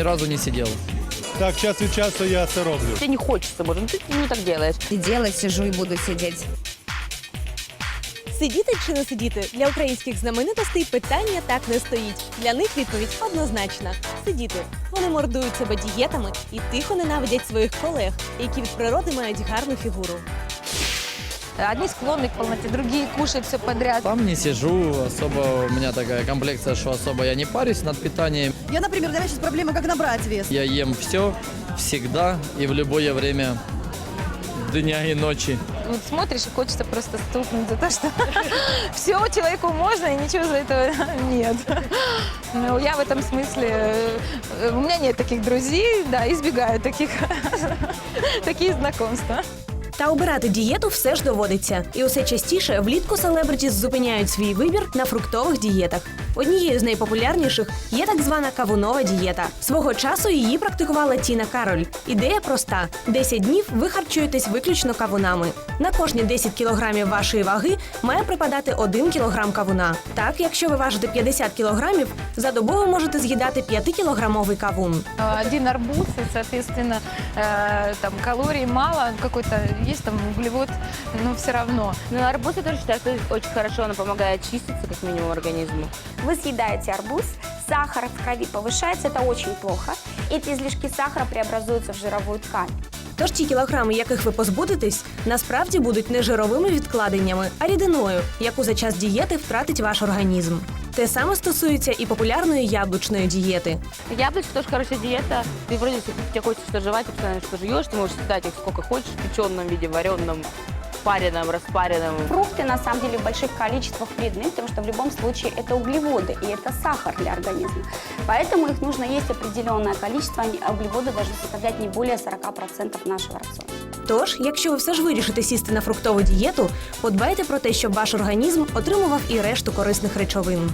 ни разу не сидел. Так, час від часу я це роблю. Тебе не хочется, может, ты ну, так делаешь. И делать сижу и буду сидеть. Сидіти чи не сидіти для українських знаменитостей питання так не стоїть. Для них відповідь однозначна: сидіти. Вони мордують себе дієтами і тихо ненавидять своїх колег, які від природи мають гарну фігуру. Одни склонны к полноте, другие кушают все подряд. Там не сижу, особо у меня такая комплекция, что особо я не парюсь над питанием. Я, например, для меня сейчас проблема, как набрать вес. Я ем все, всегда и в любое время дня и ночи. Вот смотришь и хочется просто стукнуть за то, что все человеку можно и ничего за это нет. Ну, я в этом смысле, э, у меня нет таких друзей, да, избегаю таких, такие знакомства. Та обирати дієту все ж доводиться. І усе частіше влітку селебритіс зупиняють свій вибір на фруктових дієтах. Однією з найпопулярніших є так звана кавунова дієта. Свого часу її практикувала Тіна Кароль. Ідея проста: 10 днів ви харчуєтесь виключно кавунами. На кожні 10 кілограмів вашої ваги має припадати 1 кілограм кавуна. Так, якщо ви важите 50 кілограмів, за добу ви можете з'їдати 5-кілограмовий кавун. Один и, соответственно, э, там калорий мало, какой-то есть там углевод, но все равно. Но арбуз я тоже считаю, что очень хорошо, она помогает чиститься, как минимум, организму. Вы съедаете арбуз, сахар в крови повышается, это очень плохо. Эти излишки сахара преобразуются в жировую ткань. Тож ті кілограми, яких ви позбудетесь, насправді будуть не жировими відкладеннями, а рідиною, яку за час дієти втратить ваш організм. Те саме стосується і популярної яблучної дієти. Яблочко тоже хорошая диета. Ты вроде если тебе хочется жевать, ты постоянно что жуешь, ты можешь съедать их сколько хочешь, в печеном виде, вареном, пареном, распаренном. Фрукты на самом деле в больших количествах вредны, потому что в любом случае это углеводы и это сахар для организма. Поэтому их нужно есть определенное количество, они- а углеводы должны составлять не более 40% нашего рациона. Тож, якщо ви все ж вирішите сісти на фруктову дієту, подбайте про те, щоб ваш організм отримував і решту корисних речовин.